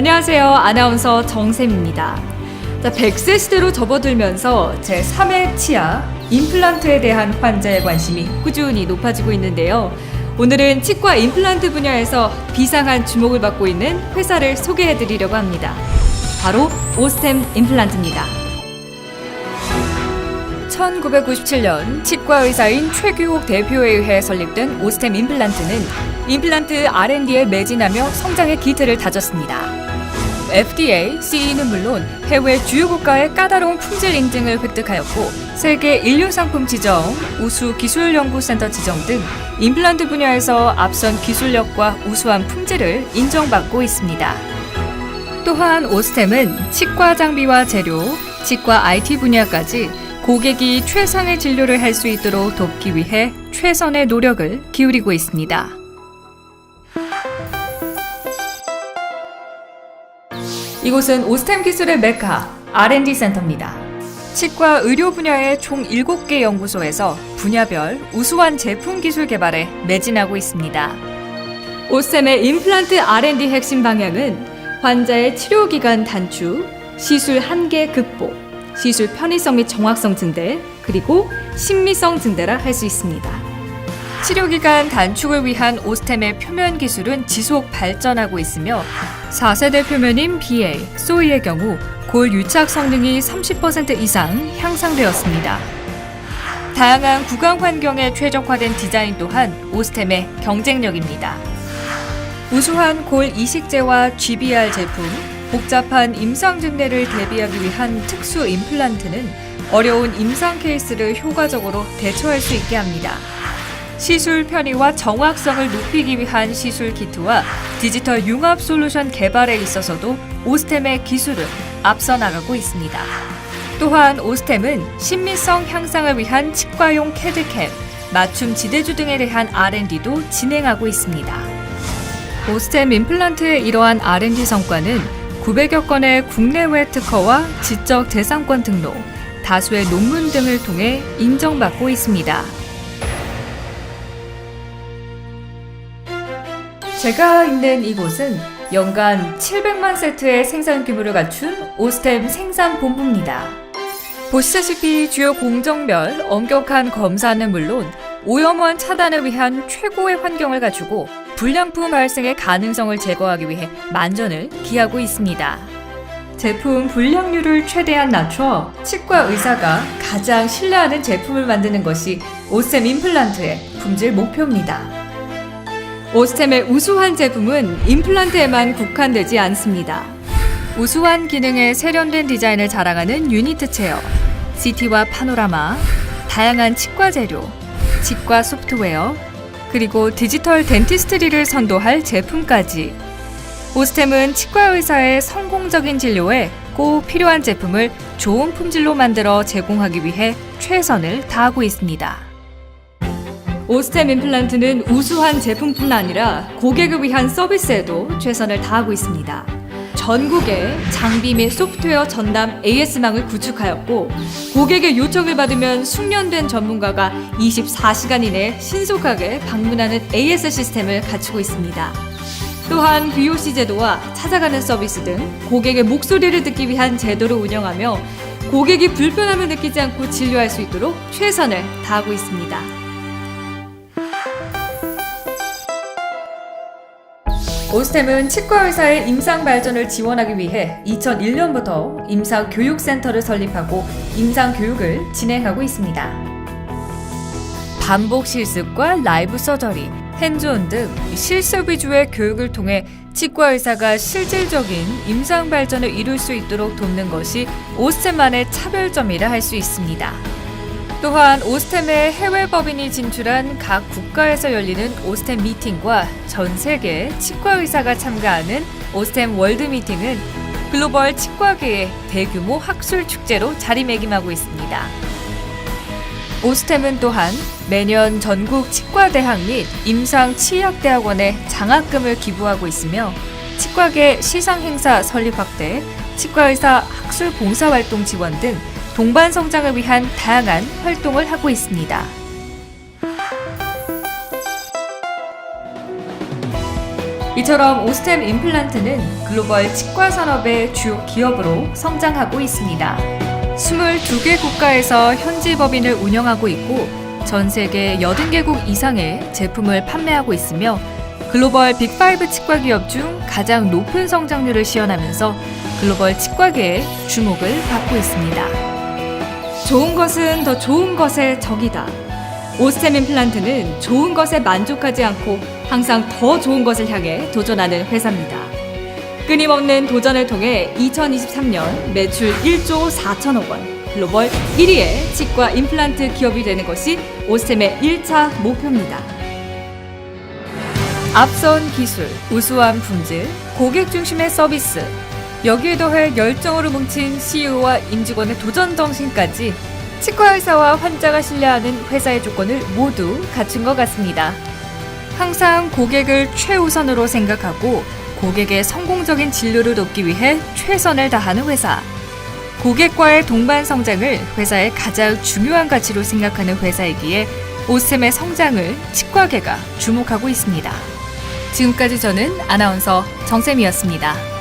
안녕하세요. 아나운서 정샘입니다. 자, 100세 시대로 접어들면서 제3의 치아, 임플란트에 대한 환자의 관심이 꾸준히 높아지고 있는데요. 오늘은 치과 임플란트 분야에서 비상한 주목을 받고 있는 회사를 소개해 드리려고 합니다. 바로 오스템 임플란트입니다. 1997년 치과 의사인 최규옥 대표에 의해 설립된 오스템 임플란트는 임플란트 R&D에 매진하며 성장의 기틀을 다졌습니다. FDA, CE는 물론 해외 주요 국가의 까다로운 품질 인증을 획득하였고 세계 인류상품 지정, 우수 기술연구센터 지정 등 임플란트 분야에서 앞선 기술력과 우수한 품질을 인정받고 있습니다. 또한 오스템은 치과 장비와 재료, 치과 IT 분야까지 고객이 최상의 진료를 할 수 있도록 돕기 위해 최선의 노력을 기울이고 있습니다. 이곳은 오스템 기술의 메카 R&D 센터입니다. 치과 의료 분야의 총 7개 연구소에서 분야별 우수한 제품 기술 개발에 매진하고 있습니다. 오스템의 임플란트 R&D 핵심 방향은 환자의 치료 기간 단축, 시술 한계 극복, 시술 편의성 및 정확성 증대, 그리고 심미성 증대라 할 수 있습니다. 치료 기간 단축을 위한 오스템의 표면 기술은 지속 발전하고 있으며 4세대 표면인 BA, 소이의 경우 골 유착 성능이 30% 이상 향상되었습니다. 다양한 구강 환경에 최적화된 디자인 또한 오스템의 경쟁력입니다. 우수한 골 이식제와 GBR 제품, 복잡한 임상 증례를 대비하기 위한 특수 임플란트는 어려운 임상 케이스를 효과적으로 대처할 수 있게 합니다. 시술 편의와 정확성을 높이기 위한 시술 키트와 디지털 융합 솔루션 개발에 있어서도 오스템의 기술은 앞서 나가고 있습니다. 또한 오스템은 신미성 향상을 위한 치과용 캐드캠, 맞춤 지대주 등에 대한 R&D도 진행하고 있습니다. 오스템 임플란트의 이러한 R&D 성과는 900여 건의 국내외 특허와 지적 재산권 등록, 다수의 논문 등을 통해 인정받고 있습니다. 제가 있는 이곳은 연간 700만 세트의 생산 규모를 갖춘 오스템 생산 본부입니다. 보시다시피 주요 공정별 엄격한 검사는 물론 오염원 차단을 위한 최고의 환경을 갖추고 불량품 발생의 가능성을 제거하기 위해 만전을 기하고 있습니다. 제품 불량률을 최대한 낮춰 치과 의사가 가장 신뢰하는 제품을 만드는 것이 오스템 임플란트의 품질 목표입니다. 오스템의 우수한 제품은 임플란트에만 국한되지 않습니다. 우수한 기능의 세련된 디자인을 자랑하는 유니트 체어, CT와 파노라마, 다양한 치과 재료, 치과 소프트웨어, 그리고 디지털 덴티스트리를 선도할 제품까지. 오스템은 치과 의사의 성공적인 진료에 꼭 필요한 제품을 좋은 품질로 만들어 제공하기 위해 최선을 다하고 있습니다. 오스템 임플란트는 우수한 제품뿐 아니라 고객을 위한 서비스에도 최선을 다하고 있습니다. 전국에 장비 및 소프트웨어 전담 AS망을 구축하였고 고객의 요청을 받으면 숙련된 전문가가 24시간 이내 신속하게 방문하는 AS 시스템을 갖추고 있습니다. 또한 BOC 제도와 찾아가는 서비스 등 고객의 목소리를 듣기 위한 제도를 운영하며 고객이 불편함을 느끼지 않고 진료할 수 있도록 최선을 다하고 있습니다. 오스템은 치과 의사의 임상 발전을 지원하기 위해 2001년부터 임상 교육센터를 설립하고 임상 교육을 진행하고 있습니다. 반복 실습과 라이브 서저리, 핸즈온 등 실습 위주의 교육을 통해 치과 의사가 실질적인 임상 발전을 이룰 수 있도록 돕는 것이 오스템만의 차별점이라 할 수 있습니다. 또한 오스템의 해외 법인이 진출한 각 국가에서 열리는 오스템 미팅과 전 세계 치과 의사가 참가하는 오스템 월드 미팅은 글로벌 치과계의 대규모 학술 축제로 자리매김하고 있습니다. 오스템은 또한 매년 전국 치과대학 및 임상치의학대학원에 장학금을 기부하고 있으며 치과계 시상행사 설립 확대, 치과의사 학술 봉사활동 지원 등 동반 성장을 위한 다양한 활동을 하고 있습니다. 이처럼 오스템 임플란트는 글로벌 치과 산업의 주요 기업으로 성장하고 있습니다. 22개 국가에서 현지 법인을 운영하고 있고 전 세계 80개국 이상의 제품을 판매하고 있으며 글로벌 빅5 치과 기업 중 가장 높은 성장률을 시현하면서 글로벌 치과계의 주목을 받고 있습니다. 좋은 것은 더 좋은 것의 적이다. 오스템 임플란트는 좋은 것에 만족하지 않고 항상 더 좋은 것을 향해 도전하는 회사입니다. 끊임없는 도전을 통해 2023년 매출 1조 4천억 원, 글로벌 1위의 치과 임플란트 기업이 되는 것이 오스템의 1차 목표입니다. 앞선 기술, 우수한 품질, 고객 중심의 서비스, 여기에 더해 열정으로 뭉친 CEO와 임직원의 도전 정신까지 치과 의사와 환자가 신뢰하는 회사의 조건을 모두 갖춘 것 같습니다. 항상 고객을 최우선으로 생각하고 고객의 성공적인 진료를 돕기 위해 최선을 다하는 회사. 고객과의 동반 성장을 회사의 가장 중요한 가치로 생각하는 회사이기에 오스템의 성장을 치과계가 주목하고 있습니다. 지금까지 저는 아나운서 정쌤이었습니다.